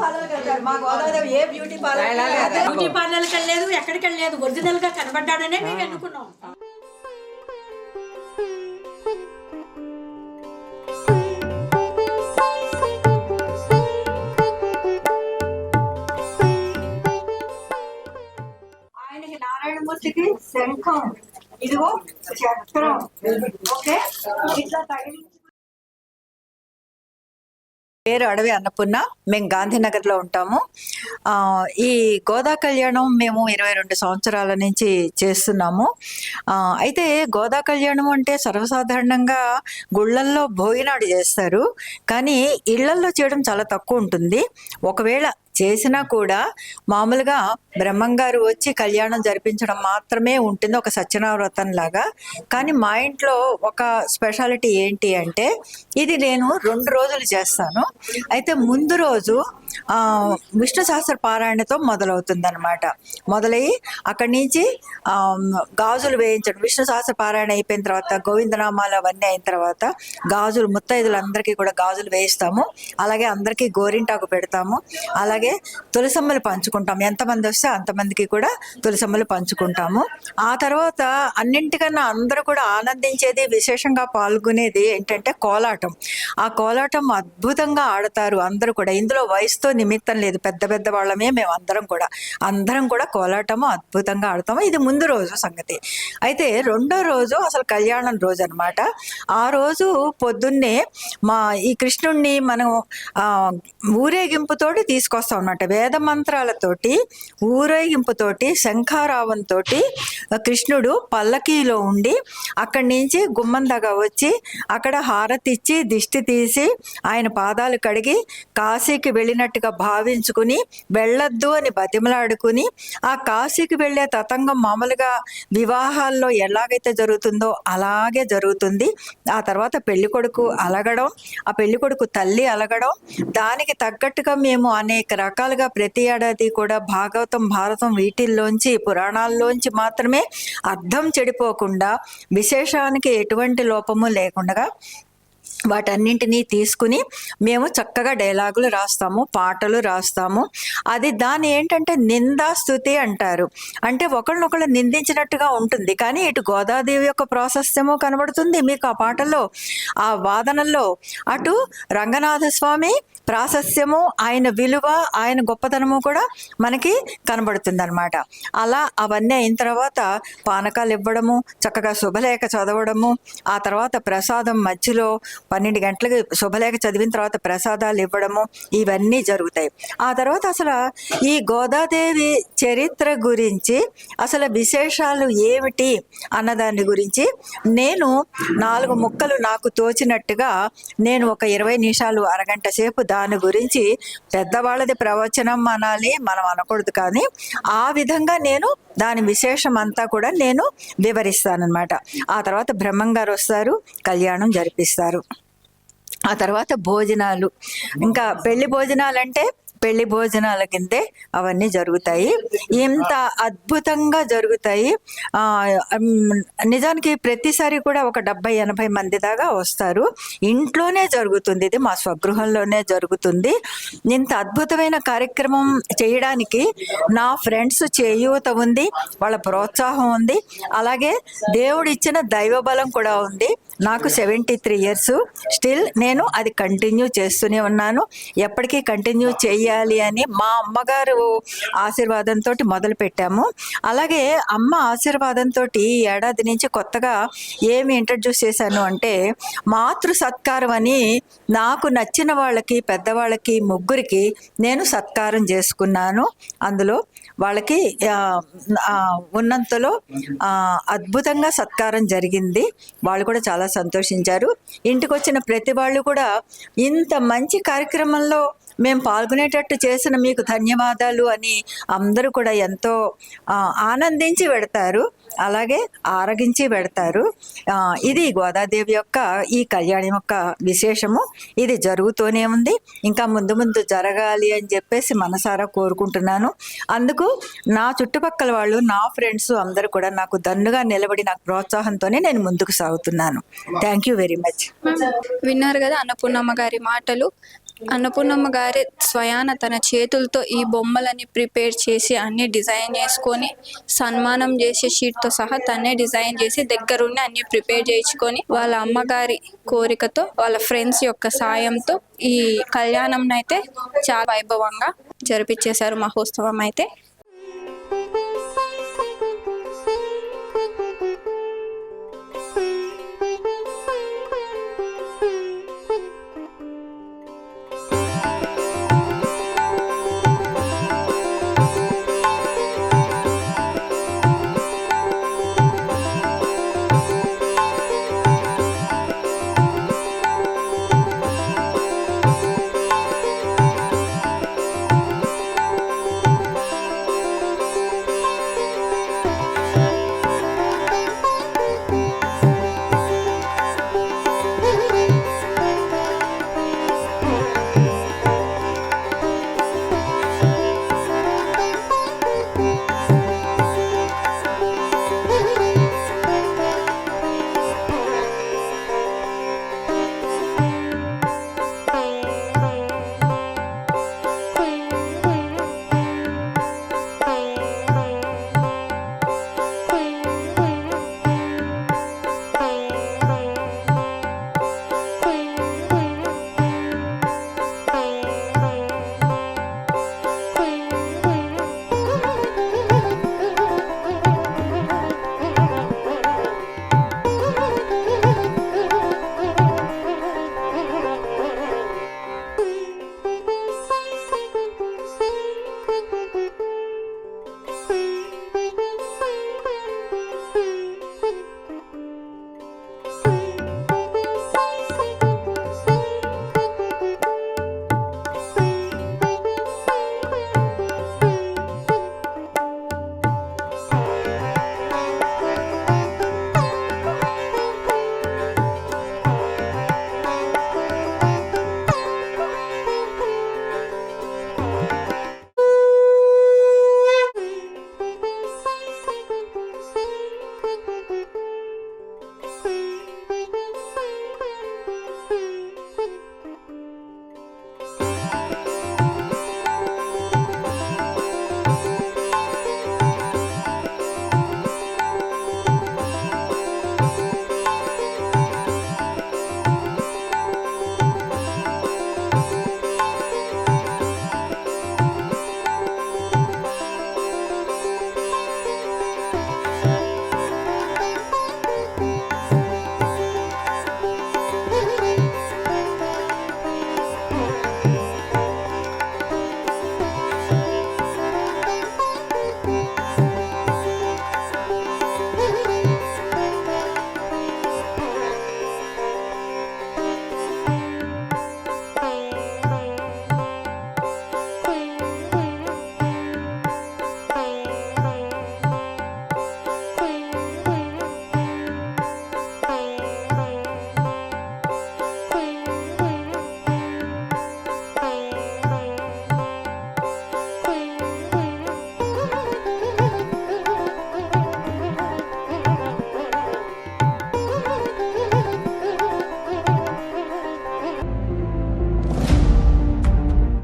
పార్లర్కి వెళ్తారు. మా గోదావరి ఏ బ్యూటీ పార్లర్ బ్యూటీ పార్లర్కి వెళ్ళలేదు. ఎక్కడికి వెళ్ళలేదు. ఒరిజినల్గా కనబడ్డాడనే మేము ఎన్నుకున్నాం. ఆయనకి నారాయణమూర్తికి శంఖం. ఇదిగో చక్రం. ఓకే? ఇట్లా తగిలించి పేరు అడవి అన్నపూర్ణ మేము గాంధీనగర్లో ఉంటాము. ఈ గోదా కళ్యాణం మేము ఇరవై రెండు సంవత్సరాల నుంచి చేస్తున్నాము. అయితే గోదా కళ్యాణం అంటే సర్వసాధారణంగా గుళ్ళల్లో భోగినాడు చేస్తారు. కానీ ఇళ్ళల్లో చేయడం చాలా తక్కువ ఉంటుంది. ఒకవేళ చేసినా కూడా మామూలుగా బ్రహ్మంగారు వచ్చి కళ్యాణం జరిపించడం మాత్రమే ఉంటుంది ఒక సత్యనావ్రతం లాగా. కానీ మా ఇంట్లో ఒక స్పెషాలిటీ ఏంటి అంటే ఇది నేను రెండు రోజులు చేస్తాను. అయితే ముందు రోజు విష్ణు సహస్ర పారాయణతో మొదలవుతుంది అనమాట మొదలయ్యి అక్కడి నుంచి గాజులు వేయించడం విష్ణు సహస్ర పారాయణ అయిపోయిన తర్వాత గోవిందనామాలు అవన్నీ అయిన తర్వాత గాజులు ముత్తైదులందరికీ కూడా గాజులు వేయిస్తాము. అలాగే అందరికీ గోరింటాకు పెడతాము. అలాగే తులసమ్మలు పంచుకుంటాం ఎంతమంది వస్తే అంతమందికి కూడా తులసమ్మలు పంచుకుంటాము. ఆ తర్వాత అన్నింటికన్నా అందరూ కూడా ఆనందించేది విశేషంగా పాల్గొనేది ఏంటంటే కోలాటం. ఆ కోలాటం అద్భుతంగా ఆడతారు అందరూ కూడా. ఇందులో వయసుతో నిమిత్తం లేదు. పెద్ద పెద్ద వాళ్ళమే మేము అందరం కూడా. అందరం కూడా కోలాటము అద్భుతంగా ఆడతాము. ఇది ముందు రోజు సంగతి. అయితే రెండో రోజు అసలు కళ్యాణం రోజు అన్నమాట. ఆ రోజు పొద్దున్నే మా ఈ కృష్ణుణ్ణి మనం ఊరేగింపుతోటి తీసుకొస్తాం. అన్నమాట. వేద మంత్రాలతోటి ఊరేగింపుతోటి శంఖారావంతో కృష్ణుడు పల్లకీలో ఉండి అక్కడి నుంచి గుమ్మం దగ్గర వచ్చి అక్కడ హారతి ఇచ్చి దిష్టి తీసి ఆయన పాదాలు కడిగి కాశీకి వెళ్ళినట్టుగా భావించుకుని వెళ్ళొద్దు అని బతిమలాడుకుని ఆ కాశీకి వెళ్ళే తతంగం మామూలుగా వివాహాల్లో ఎలాగైతే జరుగుతుందో అలాగే జరుగుతుంది. ఆ తర్వాత పెళ్ళి కొడుకు అలగడం ఆ పెళ్ళి కొడుకు తల్లి అలగడం దానికి తగ్గట్టుగా మేము అనేక రకాలుగా ప్రతి ఏడాది కూడా భాగవతం భారతం వీటిల్లోంచి పురాణాల్లోంచి మాత్రమే అర్థం చెడిపోకుండా విశేషానికి ఎటువంటి లోపము లేకుండా వాటన్నింటినీ తీసుకుని మేము చక్కగా డైలాగులు రాస్తాము పాటలు రాస్తాము. అది దాని ఏంటంటే నిందాస్తుతి అంటారు. అంటే ఒకళ్ళనొకళ్ళు నిందించినట్టుగా ఉంటుంది. కానీ ఇటు గోదాదేవి యొక్క ప్రాశస్త్యము కనబడుతుంది. మీకు ఆ పాటల్లో ఆ వాదనల్లో. అటు రంగనాథ స్వామి ప్రాశస్త్యము ఆయన విలువ ఆయన గొప్పతనము కూడా మనకి కనబడుతుంది అనమాట అలా అవన్నీ అయిన తర్వాత పానకాలు ఇవ్వడము చక్కగా శుభలేఖ చదవడము ఆ తర్వాత ప్రసాదం మధ్యలో పన్నెండు గంటలకి శుభలేఖ చదివిన తర్వాత ప్రసాదాలు ఇవ్వడము ఇవన్నీ జరుగుతాయి. ఆ తర్వాత అసలు ఈ గోదాదేవి చరిత్ర గురించి అసలు విశేషాలు ఏమిటి అన్నదాని గురించి నేను నాలుగు ముక్కలు నాకు తోచినట్టుగా నేను ఒక ఇరవై నిమిషాలు అరగంట సేపు దాని గురించి పెద్దవాళ్ళది ప్రవచనం అనాలి మనం అనకూడదు కానీ ఆ విధంగా నేను దాని విశేషం అంతా కూడా నేను వివరిస్తానమాట ఆ తర్వాత బ్రహ్మంగారు వస్తారు కళ్యాణం జరిపిస్తారు. ఆ తర్వాత భోజనాలు. ఇంకా పెళ్ళి భోజనాలు అంటే పెళ్ళి భోజనాల కిందే అవన్నీ జరుగుతాయి. ఇంత అద్భుతంగా జరుగుతాయి. ఆ, నిజానికి ప్రతిసారి కూడా ఒక డెబ్బై ఎనభై మంది దాకా వస్తారు. ఇంట్లోనే జరుగుతుంది. ఇది మా స్వగృహంలోనే జరుగుతుంది. ఇంత అద్భుతమైన కార్యక్రమం చేయడానికి నా ఫ్రెండ్స్ చేయూత ఉంది. వాళ్ళ ప్రోత్సాహం ఉంది. అలాగే దేవుడిచ్చిన దైవ బలం కూడా ఉంది. నాకు సెవెంటీ త్రీ ఇయర్స్ స్టిల్ నేను అది కంటిన్యూ చేస్తూనే ఉన్నాను. ఎప్పటికీ కంటిన్యూ చేయాలి అని మా అమ్మగారు ఆశీర్వాదంతో మొదలు పెట్టాము. అలాగే అమ్మ ఆశీర్వాదంతో ఈ ఏడాది నుంచి కొత్తగా ఏమి ఇంట్రడ్యూస్ చేశాను అంటే మాతృ సత్కారం అని నాకు నచ్చిన వాళ్ళకి పెద్దవాళ్ళకి ముగ్గురికి నేను సత్కారం చేసుకున్నాను. అందులో వాళ్ళకి ఉన్నంతలో అద్భుతంగా సత్కారం జరిగింది. వాళ్ళు కూడా చాలా సంతోషించారు. ఇంటికి వచ్చిన ప్రతి వాళ్ళు కూడా ఇంత మంచి కార్యక్రమంలో మేము పాల్గొనేటట్టు చేసిన మీకు ధన్యవాదాలు అని అందరూ కూడా ఎంతో ఆనందించి పెడతారు అలాగే ఆరగించి పెడతారు. ఇది గోదాదేవి యొక్క ఈ కళ్యాణం యొక్క విశేషము. ఇది జరుగుతూనే ఉంది. ఇంకా ముందు ముందు జరగాలి అని చెప్పేసి మనసారా కోరుకుంటున్నాను. అందుకు నా చుట్టుపక్కల వాళ్ళు నా ఫ్రెండ్స్ అందరూ కూడా నాకు దన్నుగా నిలబడి నాకు ప్రోత్సాహంతోనే నేను ముందుకు సాగుతున్నాను. థ్యాంక్ యూ వెరీ మచ్ విన్నారు కదా అన్నపూర్ణమ్మ గారి మాటలు. అన్నపూర్ణమ్మ గారి స్వయాన తన చేతులతో ఈ బొమ్మలని ప్రిపేర్ చేసి అన్ని డిజైన్ చేసుకొని సన్మానం చేసే షీట్తో సహా తనే డిజైన్ చేసి దగ్గరుండి అన్ని ప్రిపేర్ చేయించుకొని వాళ్ళ అమ్మగారి కోరికతో వాళ్ళ ఫ్రెండ్స్ యొక్క సాయంతో ఈ కళ్యాణం అయితే చాలా వైభవంగా జరిపించేశారు మహోత్సవం అయితే.